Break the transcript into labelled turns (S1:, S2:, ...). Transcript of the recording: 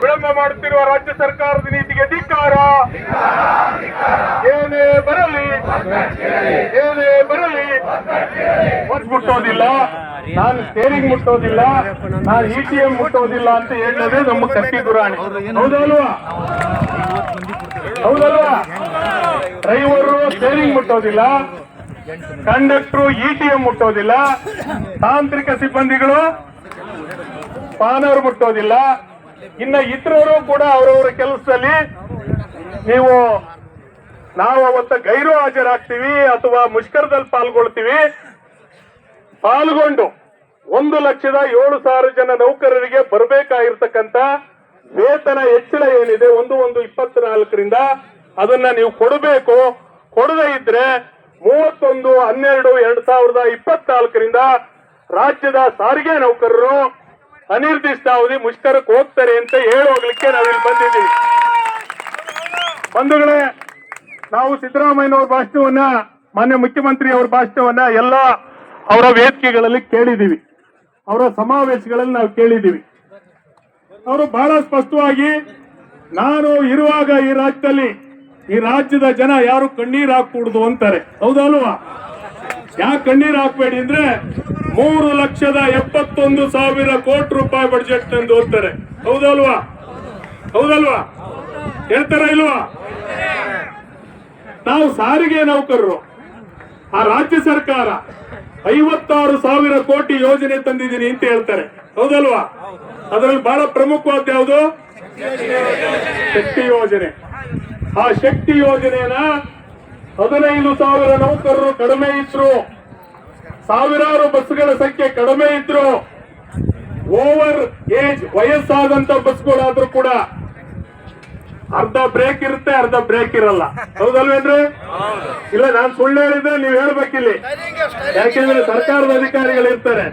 S1: ವಿಳಂಬ ಮಾಡುತ್ತಿರುವ ರಾಜ್ಯ ಸರ್ಕಾರದ ನೀತಿಗೆ ಧಿಕ್ಕಾರ. ಏನೇ ಬರಲಿ ಏನೇ ಬರಲಿ ಮುಟ್ಟೋದಿಲ್ಲ, ನಾನು ಸ್ಟೇರಿಂಗ್ ಮುಟ್ಟೋದಿಲ್ಲ, ನಾನು ಇ ಟಿ ಎಂ ಮುಟ್ಟೋದಿಲ್ಲ ಅಂತ ಹೇಳೋದೇ ನಮ್ಮ ಕಟ್ಟಿ ಗುರಾಣಿ. ಹೌದಲ್ವಾ? ಹೌದಲ್ವಾ? ಡ್ರೈವರು ಸ್ಟೇರಿಂಗ್ ಮುಟ್ಟೋದಿಲ್ಲ ಕಂಡಕ್ಟರ್ ಇ ಟಿ ಎಂ ಮುಟ್ಟೋದಿಲ್ಲ, ತಾಂತ್ರಿಕ ಸಿಬ್ಬಂದಿಗಳು ಪಾನವರು ಮುಟ್ಟೋದಿಲ್ಲ. ಇನ್ನ ಇತರರು ಕೂಡ ಅವರವರ ಕೆಲಸದಲ್ಲಿ ನೀವು ನಾವು ಅವತ್ತ ಗೈರು ಹಾಜರಾಗ್ತೀವಿ ಅಥವಾ ಮುಷ್ಕರದಲ್ಲಿ ಪಾಲ್ಗೊಳ್ತೀವಿ. ಪಾಲ್ಗೊಂಡು ಒಂದು ಲಕ್ಷದ ಏಳು ಸಾವಿರ ಜನ ನೌಕರರಿಗೆ ಬರಬೇಕಾಗಿರ್ತಕ್ಕಂತ ವೇತನ ಹೆಚ್ಚಳ ಏನಿದೆ, ಒಂದು ಒಂದು, ಇಪ್ಪತ್ನಾಲ್ಕರಿಂದ ಅದನ್ನ ನೀವು ಕೊಡಬೇಕು. ಕೊಡದೇ ಇದ್ರೆ ಮೂವತ್ತೊಂದು, ಹನ್ನೆರಡು, ಎರಡ್ ಸಾವಿರದ ಇಪ್ಪತ್ನಾಲ್ಕರಿಂದ ರಾಜ್ಯದ ಸಾರಿಗೆ ನೌಕರರು ಅನಿರ್ದಿಷ್ಟ ಅವಧಿ ಮುಷ್ಕರಕ್ಕೆ ಹೋಗ್ತಾರೆ ಅಂತ ಹೇಳಿ ಹೋಗ್ಲಿಕ್ಕೆ ನಾವಿಲ್ಲಿ ಬಂದಿದ್ದೀವಿ. ಬಂಧುಗಳೇ, ನಾವು ಸಿದ್ದರಾಮಯ್ಯನವ್ರ ಭಾಷಣವನ್ನ, ಮಾನ್ಯ ಮುಖ್ಯಮಂತ್ರಿ ಅವರ ಭಾಷಣವನ್ನ ಎಲ್ಲ ಅವರ ವೇದಿಕೆಗಳಲ್ಲಿ ಕೇಳಿದ್ದೀವಿ. ಅವರ ಸಮಾವೇಶಗಳಲ್ಲಿ ನಾವು ಕೇಳಿದ್ದೀವಿ. ಅವರು ಬಹಳ ಸ್ಪಷ್ಟವಾಗಿ, ನಾನು ಇರುವಾಗ ಈ ರಾಜ್ಯದಲ್ಲಿ, ಈ ರಾಜ್ಯದ ಜನ ಯಾರು ಕಣ್ಣೀರ್ ಹಾಕೂಡುದು ಅಂತಾರೆ. ಹೌದಲ್ವಾ? ಯಾಕೆ ಕಣ್ಣೀರು ಹಾಕ್ಬೇಡಿ ಅಂದ್ರೆ ಮೂರು ಲಕ್ಷದ ಎಪ್ಪತ್ತೊಂದು ಸಾವಿರ ಕೋಟಿ ರೂಪಾಯಿ ಬಡ್ಜೆಟ್ ತಂದು ಓದ್ತಾರೆ ಹೌದಲ್ವಾ? ಹೌದಲ್ವಾ? ಹೇಳ್ತಾರ ಇಲ್ವಾ? ನಾವು ಸಾರಿಗೆ ನೌಕರರು. ಆ ರಾಜ್ಯ ಸರ್ಕಾರ ಐವತ್ತಾರು ಸಾವಿರ ಕೋಟಿ ಯೋಜನೆ ತಂದಿದ್ದೀನಿ ಅಂತ ಹೇಳ್ತಾರೆ. ಹೌದಲ್ವಾ? ಅದರಲ್ಲಿ ಬಹಳ ಪ್ರಮುಖವಾದ ಯಾವುದು? ಶಕ್ತಿ ಯೋಜನೆ. ಆ ಶಕ್ತಿ ಯೋಜನೆನ ಹದಿನೈದು ಸಾವಿರ ನೌಕರರು ಕಡಿಮೆ ಇದ್ರು. ಸಾವಿರಾರು ಬಸ್ಗಳ ಸಂಖ್ಯೆ ಕಡಿಮೆ ಇದ್ರು. ಓವರ್ ಏಜ್ ವಯಸ್ಸಾದಂತ ಬಸ್ಗಳಾದ್ರೂ ಕೂಡ ಅರ್ಧ ಬ್ರೇಕ್ ಇರುತ್ತೆ, ಅರ್ಧ ಬ್ರೇಕ್ ಇರಲ್ಲ. ಹೌದಲ್ವೇನ್ರಿ ಇಲ್ಲ, ನಾನು ಸುಳ್ಳು ಹೇಳಿದ್ರೆ ನೀವು ಹೇಳ್ಬೇಕಿಲ್ಲಿ. ಯಾಕೆಂದ್ರೆ ಸರ್ಕಾರದ ಅಧಿಕಾರಿಗಳು ಇರ್ತಾರೆ.